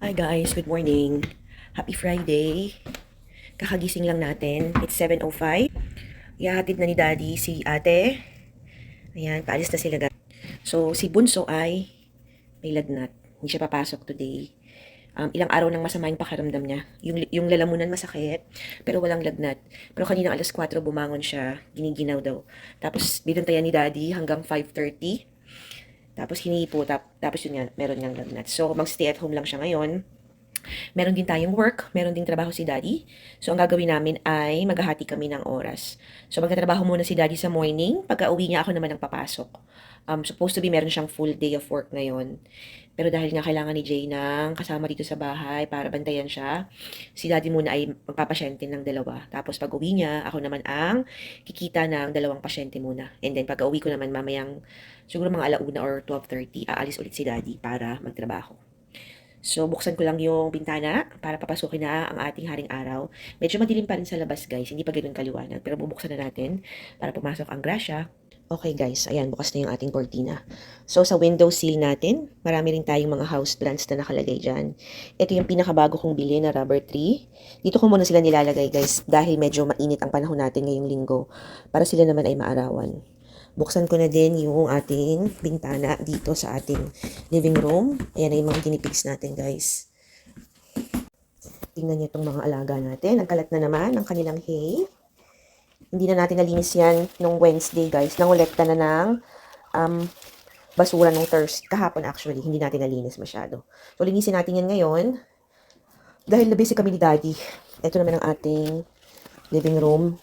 Hi guys, good morning. Happy Friday. Kakagising lang natin. It's 7.05. Ihahatid na ni Daddy si ate. Ayan, paalis na sila. So, si Bunso ay may lagnat. Hindi siya papasok today. Um, ilang araw nang masama yung pakiramdam niya. Yung, yung lalamunan masakit, pero walang lagnat. Pero kanina alas 4 bumangon siya, giniginaw daw. Tapos binantayan ni Daddy hanggang 5.30. Tapos hinihipo, tap, tapos yun nga, meron niyang lagnat. So, mag-stay at home lang siya ngayon. Meron din tayong work, meron ding trabaho si Daddy. So, ang gagawin namin ay maghahati kami ng oras. So, magtatrabaho muna si Daddy sa morning. Pagka uwi niya, ako naman ang papasok. Um, supposed to be meron siyang full day of work ngayon. Pero dahil nga kailangan ni Jay ng kasama dito sa bahay para bantayan siya, si Daddy muna ay magpapasyente ng dalawa. Tapos pag uwi niya, ako naman ang kikita ng dalawang pasyente muna. And then pag uwi ko naman mamayang siguro mga alauna or 12.30, aalis ulit si Daddy para magtrabaho. So, buksan ko lang yung bintana para papasukin na ang ating haring araw. Medyo madilim pa rin sa labas, guys. Hindi pa ganun kaliwanag. Pero bubuksan na natin para pumasok ang grasya. Okay, guys. Ayan, bukas na yung ating cortina. So, sa window sill natin, marami rin tayong mga house plants na nakalagay dyan. Ito yung pinakabago kong bili na rubber tree. Dito ko muna sila nilalagay, guys, dahil medyo mainit ang panahon natin ngayong linggo. Para sila naman ay maarawan. Buksan ko na din yung ating bintana dito sa ating living room. Ayan na yung mga ginipigs natin, guys. Tingnan niyo itong mga alaga natin. Ang kalat na naman ng kanilang hay. Hindi na natin nalinis yan nung Wednesday, guys. Nangolekta na ng um, basura nung Thursday. Kahapon, actually. Hindi natin nalinis masyado. So, linisin natin yan ngayon. Dahil na busy kami ni Daddy. Ito naman ang ating living room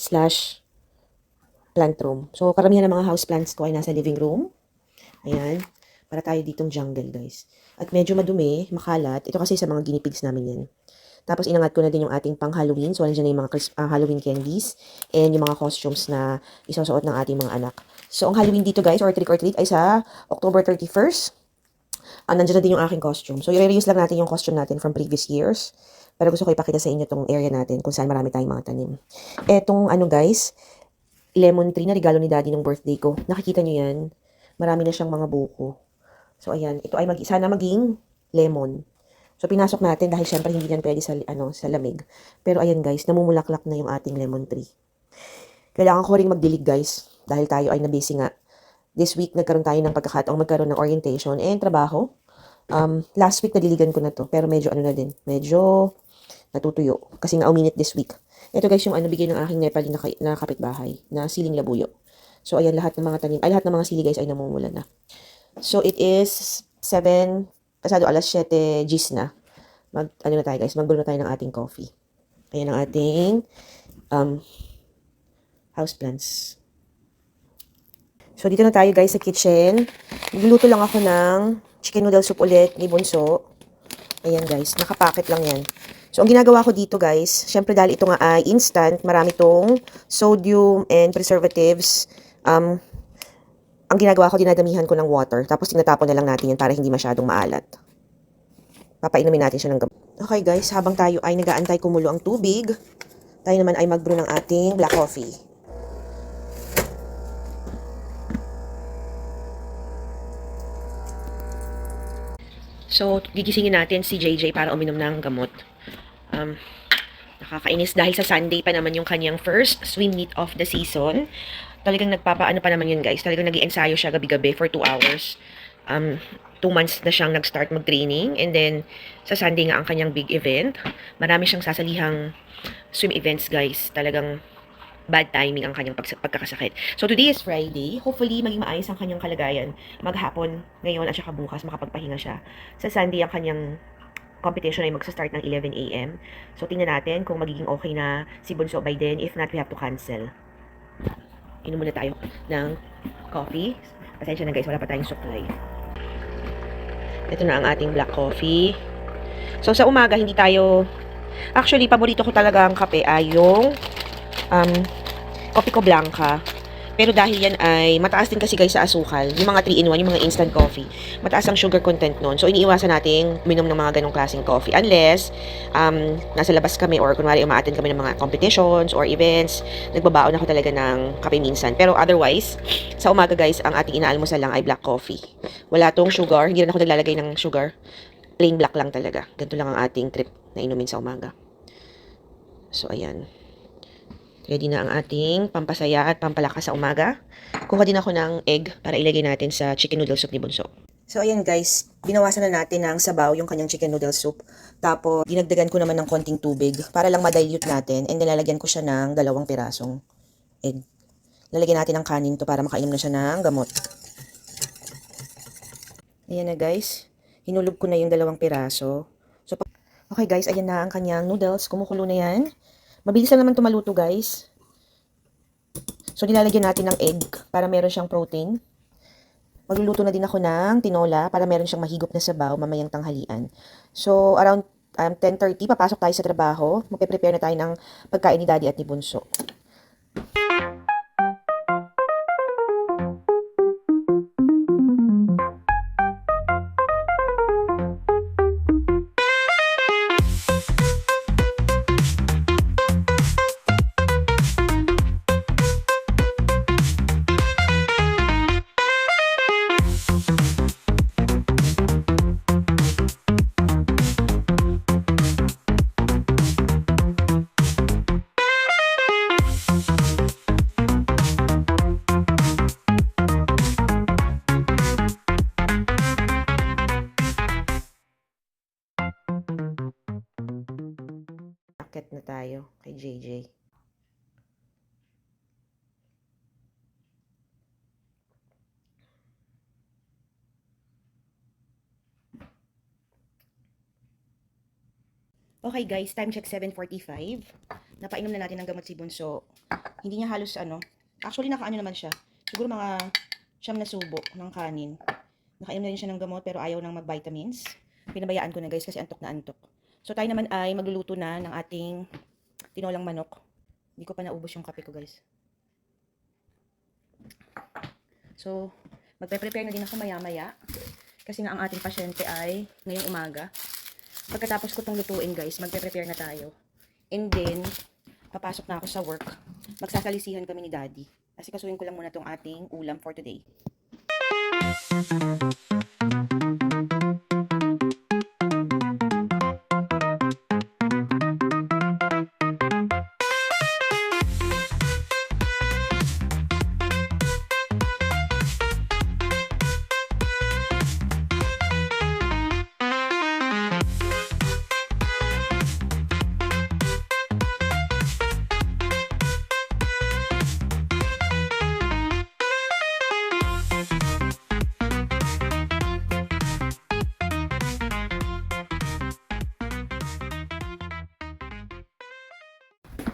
slash plant room. So, karamihan ng mga house plants ko ay nasa living room. Ayan. Para tayo ditong jungle, guys. At medyo madumi, makalat. Ito kasi sa mga guinea pigs namin yan. Tapos, inangat ko na din yung ating pang Halloween. So, nandiyan na yung mga crisp, ah, Halloween candies and yung mga costumes na isusuot ng ating mga anak. So, ang Halloween dito, guys, or trick or treat ay sa October 31st. Ah, nandiyan na din yung aking costume. So, i-reuse lang natin yung costume natin from previous years. Pero gusto ko ipakita sa inyo tong area natin kung saan marami tayong mga tanim. Etong ano guys, lemon tree na regalo ni daddy nung birthday ko. Nakikita nyo yan? Marami na siyang mga buko. So, ayan. Ito ay mag sana maging lemon. So, pinasok natin dahil syempre hindi yan pwede sa, ano, sa lamig. Pero ayan guys, namumulaklak na yung ating lemon tree. Kailangan ko ring magdilig guys. Dahil tayo ay nabisi nga. This week, nagkaroon tayo ng pagkakataong magkaroon ng orientation and trabaho. Um, last week, nadiligan ko na to. Pero medyo ano na din. Medyo natutuyo. Kasi nga uminit this week. Ito guys yung ano bigay ng aking Nepali na, na kapitbahay na siling labuyo. So ayan lahat ng mga tanim, ay lahat ng mga sili guys ay namumula na. So it is 7, pasado alas 7 gis na. Mag, ano na tayo guys, magbrew na tayo ng ating coffee. Ayan ang ating um, house plants. So dito na tayo guys sa kitchen. Nagluluto lang ako ng chicken noodle soup ulit ni Bunso. Ayan guys, nakapacket lang yan. So, ang ginagawa ko dito guys, syempre dahil ito nga ay instant, marami tong sodium and preservatives. Um, ang ginagawa ko, dinadamihan ko ng water. Tapos tinatapon na lang natin yan para hindi masyadong maalat. Papainumin natin siya ng gamot. Okay guys, habang tayo ay nagaantay kumulo ang tubig, tayo naman ay mag-brew ng ating black coffee. So, gigisingin natin si JJ para uminom ng gamot. Um, nakakainis dahil sa Sunday pa naman yung kanyang first swim meet of the season. Talagang nagpapaano pa naman yun guys. Talagang nag ensayo siya gabi-gabi for 2 hours. Um, 2 months na siyang nag-start mag-training. And then, sa Sunday nga ang kanyang big event. Marami siyang sasalihang swim events guys. Talagang bad timing ang kanyang pag- pagkakasakit. So today is Friday. Hopefully maging maayos ang kanyang kalagayan maghapon ngayon at saka bukas makapagpahinga siya. Sa Sunday ang kanyang competition ay magsa-start ng 11 a.m. So tingnan natin kung magiging okay na si Bunso by then. If not, we have to cancel. Inom muna tayo ng coffee. Pasensya na guys, wala pa tayong supply. Ito na ang ating black coffee. So sa umaga hindi tayo Actually, paborito ko talaga ang kape ay yung um, Coffee ko Blanca. Pero dahil yan ay mataas din kasi guys sa asukal, yung mga 3-in-1, yung mga instant coffee, mataas ang sugar content nun. So, iniiwasan nating minom ng mga ganong klaseng coffee. Unless, um, nasa labas kami or kunwari umaattend kami ng mga competitions or events, nagbabaon ako talaga ng kape minsan. Pero otherwise, sa umaga guys, ang ating inaalmusal lang ay black coffee. Wala tong sugar, hindi rin ako naglalagay ng sugar. plain black lang talaga. Ganito lang ang ating trip na inumin sa umaga. So, ayan. Ready na ang ating pampasaya at pampalakas sa umaga. Kuha din ako ng egg para ilagay natin sa chicken noodle soup ni Bunso. So, ayan guys. Binawasan na natin ng sabaw yung kanyang chicken noodle soup. Tapos, dinagdagan ko naman ng konting tubig para lang ma-dilute natin. And nilalagyan ko siya ng dalawang pirasong egg. Lalagyan natin ng kanin to para makainom na siya ng gamot. Ayan na guys. Hinulog ko na yung dalawang piraso. So, okay guys, ayan na ang kanyang noodles. Kumukulo na yan. Mabilis lang naman tumaluto guys. So, nilalagyan natin ng egg para meron siyang protein. Magluluto na din ako ng tinola para meron siyang mahigop na sabaw mamayang tanghalian. So, around um, 10.30, papasok tayo sa trabaho. Magpe-prepare na tayo ng pagkain ni Daddy at ni Bunso. JJ. Okay guys, time check 7.45. Napainom na natin ng gamot si Bunso. Hindi niya halos ano, actually nakaano naman siya. Siguro mga siyam na subo ng kanin. Nakainom na rin siya ng gamot pero ayaw nang mag-vitamins. Pinabayaan ko na guys kasi antok na antok. So tayo naman ay magluluto na ng ating tinolang manok. Hindi ko pa naubos yung kape ko guys. So, magpe-prepare na din ako maya-maya. Kasi nga ang ating pasyente ay ngayong umaga. Pagkatapos ko itong lutuin guys, magpe-prepare na tayo. And then, papasok na ako sa work. Magsasalisihan kami ni daddy. Kasi kasuhin ko lang muna itong ating ulam for today.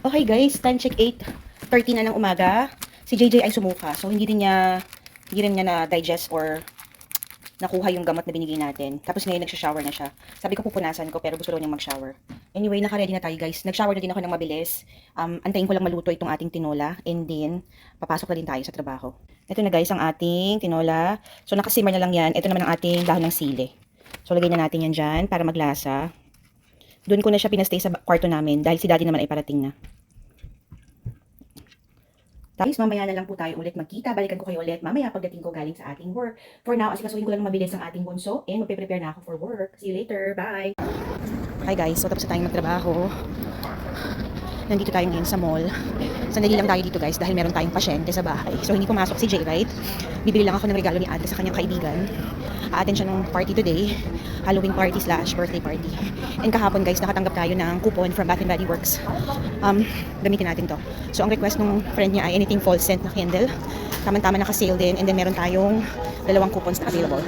Okay guys, time check 8.30 na ng umaga. Si JJ ay sumuka. So hindi din niya hindi rin niya na-digest or nakuha yung gamot na binigay natin. Tapos ngayon nagsha-shower na siya. Sabi ko pupunasan ko pero gusto daw niyang mag-shower. Anyway, naka-ready na tayo guys. Nag-shower na din ako ng mabilis. Um, antayin ko lang maluto itong ating tinola and then papasok na din tayo sa trabaho. Ito na guys ang ating tinola. So nakasimmer na lang yan. Ito naman ang ating dahon ng sili. So lagay na natin yan dyan para maglasa. Doon ko na siya pinastay sa kwarto namin dahil si daddy naman ay parating na. Guys, mamaya na lang po tayo ulit magkita. Balikan ko kayo ulit mamaya pagdating ko galing sa ating work. For now, asikasuhin ko lang mabilis ang ating bunso and magpe-prepare na ako for work. See you later. Bye! Hi guys, so tapos na tayong magtrabaho. Nandito tayo ngayon sa mall. Sandali lang tayo dito guys dahil meron tayong pasyente sa bahay. So hindi pumasok si Jay, right? Bibili lang ako ng regalo ni Ate sa kanyang kaibigan. A-attend siya ng party today. Halloween party slash birthday party. And kahapon guys, nakatanggap tayo ng coupon from Bath and Body Works. Um, gamitin natin to. So ang request ng friend niya ay anything fall scent na candle. Tama-tama naka-sale din. And then meron tayong dalawang coupons na available.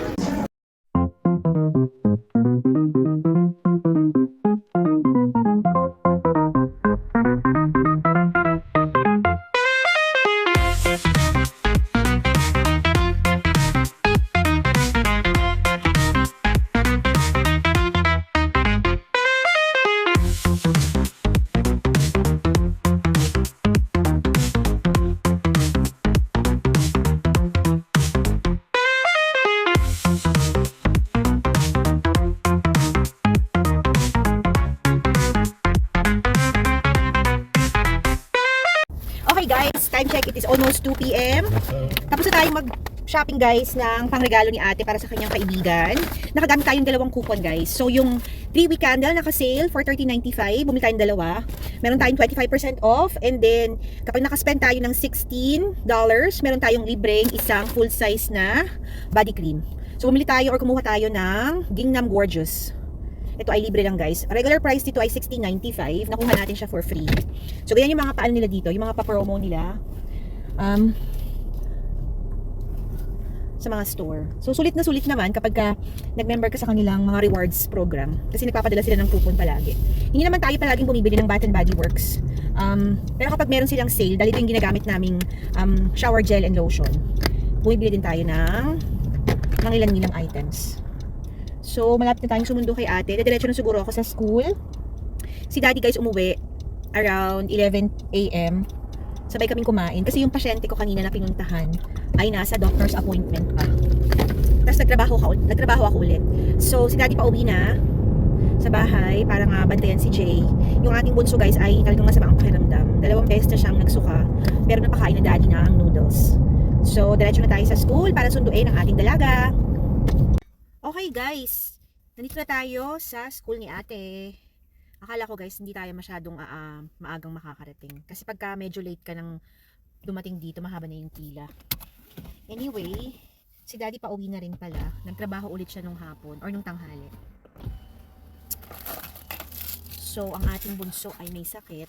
Shopping guys ng pangregalo ni ate para sa kanyang kaibigan. Nakagamit tayong dalawang coupon guys. So yung 3 week candle naka-sale for 13.95. Bumili tayong dalawa. Meron tayong 25% off. And then kapag nakaspend tayo ng $16, meron tayong libreng isang full size na body cream. So bumili tayo or kumuha tayo ng Gingham Gorgeous. Ito ay libre lang guys. Regular price dito ay $16.95. Nakuha natin siya for free. So ganyan yung mga paano nila dito, yung mga pa-promo nila. Um, sa mga store. So sulit na sulit naman kapag ka nag-member ka sa kanilang mga rewards program. Kasi nagpapadala sila ng coupon palagi. Hindi naman tayo palaging bumibili ng Bath and Body Works. Um, pero kapag meron silang sale, dahil ito ginagamit naming um, shower gel and lotion, bumibili din tayo ng ng ilang-ilang items. So, malapit na tayong sumundo kay ate. Diretso na siguro ako sa school. Si daddy guys umuwi around 11 a.m. Sabay kaming kumain. Kasi yung pasyente ko kanina na pinuntahan ay nasa doctor's appointment pa. Tapos nagtrabaho, ka, nagtrabaho ako ulit. So, si daddy pa uwi na sa bahay para nga bantayan si Jay. Yung ating bunso guys ay talagang masama ang pakiramdam. Dalawang beses na siyang nagsuka pero napakain ng daddy na ang noodles. So, diretso na tayo sa school para sunduin ang ating dalaga. Okay guys, nandito na tayo sa school ni ate. Akala ko guys, hindi tayo masyadong ah, maagang makakarating. Kasi pagka medyo late ka nang dumating dito, mahaba na yung pila. Anyway, si daddy pa uwi na rin pala. Nagtrabaho ulit siya nung hapon or nung tanghali. So, ang ating bunso ay may sakit.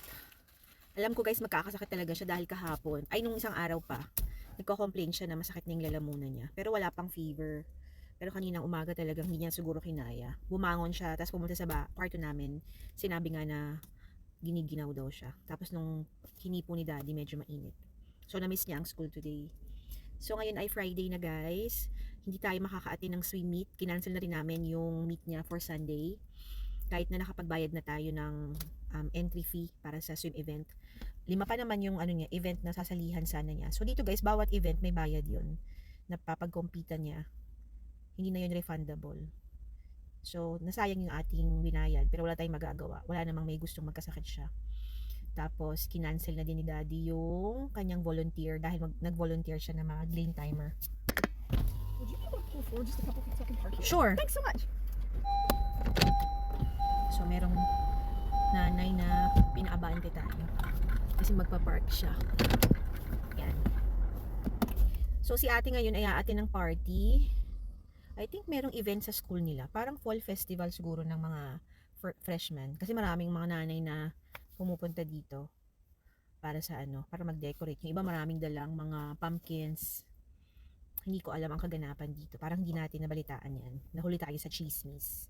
Alam ko guys, magkakasakit talaga siya dahil kahapon. Ay, nung isang araw pa, nagko-complain siya na masakit na yung lalamunan niya. Pero wala pang fever. Pero kaninang umaga talagang hindi niya siguro kinaya. Bumangon siya, tapos pumunta sa kwarto namin. Sinabi nga na giniginaw daw siya. Tapos nung hinipo ni daddy, medyo mainit. So, na-miss niya ang school today. So, ngayon ay Friday na guys. Hindi tayo makaka-attend ng swim meet. Kinancel na rin namin yung meet niya for Sunday. Kahit na nakapagbayad na tayo ng um, entry fee para sa swim event. Lima pa naman yung ano niya, event na sasalihan sana niya. So, dito guys, bawat event may bayad yun. Napapag-compete niya hindi na yun refundable. So, nasayang yung ating winayad, pero wala tayong magagawa. Wala namang may gustong magkasakit siya. Tapos, kinancel na din ni Daddy yung kanyang volunteer dahil mag- nag-volunteer siya na mga lane timer. Would you be able to pull forward just a couple second park here? Sure. Thanks so much. So, merong nanay na pinaabante tayo. Kasi magpa-park siya. Yan. So, si ate ngayon ay aatin ng party. I think merong event sa school nila. Parang fall festival siguro ng mga fr- freshmen. Kasi maraming mga nanay na pumupunta dito para sa ano, para mag-decorate. Yung iba maraming dalang mga pumpkins. Hindi ko alam ang kaganapan dito. Parang hindi natin nabalitaan yan. Nahuli tayo sa chismis.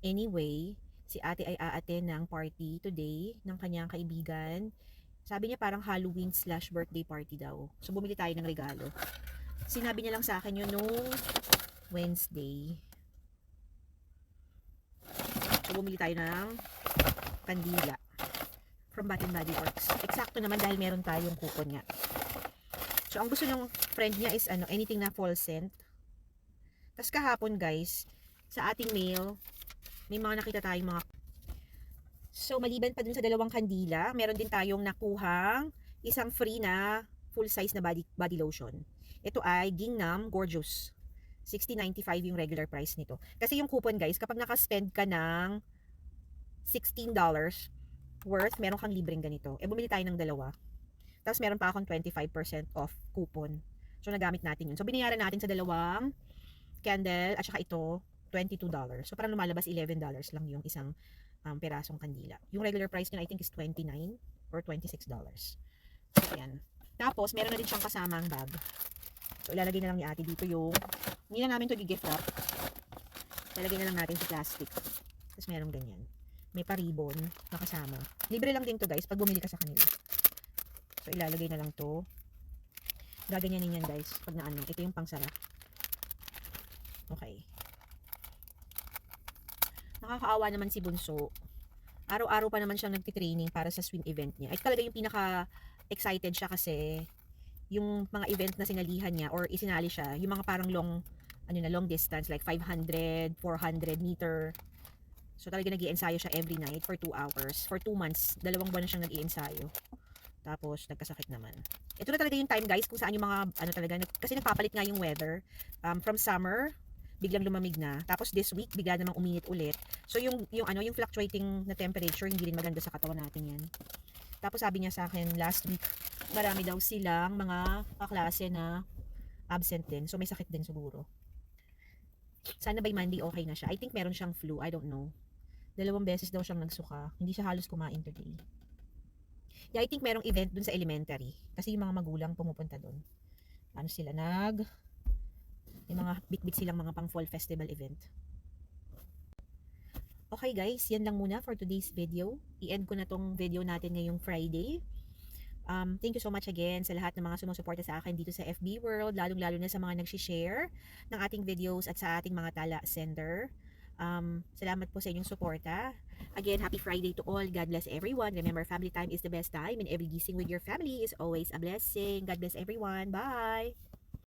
Anyway, si ate ay aaten ng party today ng kanyang kaibigan. Sabi niya parang Halloween slash birthday party daw. So bumili tayo ng regalo. Sinabi niya lang sa akin yun nung Wednesday. So bumili tayo ng kandila from Bath and Body Works. Eksakto naman dahil meron tayong coupon nga. So ang gusto ng friend niya is ano, anything na fall scent. Tapos kahapon guys, sa ating mail, may mga nakita tayong mga So, maliban pa dun sa dalawang kandila, meron din tayong nakuhang isang free na full size na body, body lotion. Ito ay Gingham Gorgeous. 60.95 yung regular price nito. Kasi yung coupon guys, kapag naka-spend ka ng $16 worth, meron kang libreng ganito. E bumili tayo ng dalawa. Tapos meron pa akong 25% off coupon. So nagamit natin yun. So binayaran natin sa dalawang candle at saka ito $22. So parang lumalabas $11 lang yung isang um, perasong kandila. Yung regular price niya I think is 29 or 26 dollars. So, ayan. Tapos, meron na din siyang kasamang bag. So, ilalagay na lang ni ate dito yung, hindi na namin to gift wrap. Ilalagay na lang natin sa plastic. Tapos, meron ganyan. May pa-ribbon na kasama. Libre lang din to guys, pag bumili ka sa kanila. So, ilalagay na lang to. Gaganyanin yan guys, pag naano. Ito yung pangsara. Okay. Nakakaawa naman si Bunso. Araw-araw pa naman siyang nagtitraining para sa swim event niya. Ay talaga yung pinaka excited siya kasi yung mga event na sinalihan niya or isinali siya, yung mga parang long ano na long distance like 500, 400 meter. So talaga nag ensayo siya every night for 2 hours. For 2 months, dalawang buwan na siyang nag ensayo Tapos, nagkasakit naman. Ito na talaga yung time, guys, kung saan yung mga, ano talaga, kasi nagpapalit nga yung weather. Um, from summer, biglang lumamig na. Tapos this week, bigla namang uminit ulit. So, yung, yung, ano, yung fluctuating na temperature, hindi rin maganda sa katawan natin yan. Tapos, sabi niya sa akin, last week, marami daw silang mga kaklase na absent din. So, may sakit din siguro. Sana by Monday okay na siya. I think meron siyang flu. I don't know. Dalawang beses daw siyang nagsuka. Hindi siya halos kumain today. Yeah, I think merong event dun sa elementary. Kasi yung mga magulang pumupunta dun. Ano sila, nag... Yung mga bit-bit silang mga pang fall festival event. Okay guys, yan lang muna for today's video. I-end ko na tong video natin ngayong Friday. Um, thank you so much again sa lahat ng mga sumusuporta sa akin dito sa FB World, lalong-lalo na sa mga nag-share ng ating videos at sa ating mga tala sender. Um, salamat po sa inyong suporta. Again, happy Friday to all. God bless everyone. Remember, family time is the best time and every gising with your family is always a blessing. God bless everyone. Bye!